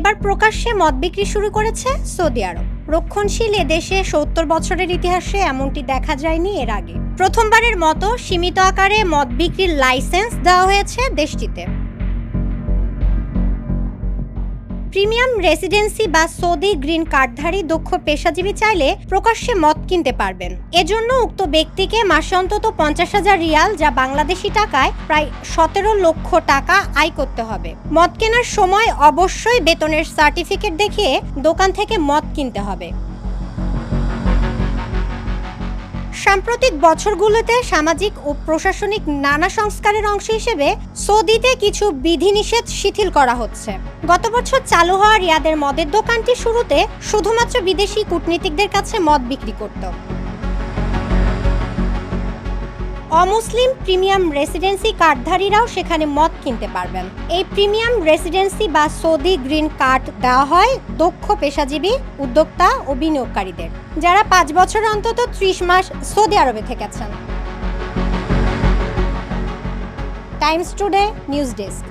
এবার প্রকাশ্যে মদ বিক্রি শুরু করেছে সৌদি আরব। রক্ষণশীল এদেশে সত্তর বছরের ইতিহাসে এমনটি দেখা যায়নি এর আগে। প্রথমবারের মতো সীমিত আকারে মদ বিক্রির লাইসেন্স দেওয়া হয়েছে দেশটিতে। প্রিমিয়াম রেসিডেন্সি বা সৌদি গ্রিন কার্ডধারী দক্ষ পেশাজীবী চাইলে প্রকাশ্যে মদ কিনতে পারবেন। এজন্য উক্ত ব্যক্তিকে মাসে অন্তত পঞ্চাশ হাজার রিয়াল যা বাংলাদেশি টাকায় প্রায় সতেরো লক্ষ টাকা আয় করতে হবে। মদ কেনার সময় অবশ্যই বেতনের সার্টিফিকেট দেখিয়ে দোকান থেকে মদ কিনতে হবে। সাম্প্রতিক বছরগুলোতে সামাজিক ও প্রশাসনিক নানা সংস্কারের অংশ হিসেবে সৌদিতে কিছু বিধিনিষেধ শিথিল করা হচ্ছে। গত বছর চালু হওয়া রিয়াদের মদের দোকানটি শুরুতে শুধুমাত্র বিদেশি কূটনীতিকদের কাছে মদ বিক্রি করত। অমুসলিম প্রিমিয়াম রেসিডেন্সি কার্ডধারীরাও সেখানে মদ কিনতে পারবেন। এই প্রিমিয়াম রেসিডেন্সি বা সৌদি গ্রিন কার্ড দেওয়া হয় দক্ষ পেশাজীবী, উদ্যোক্তা ও বিনিয়োগকারীদের, যারা পাঁচ বছর অন্তত ত্রিশ মাস সৌদি আরবে থেকেছেন। Times Today, news desk.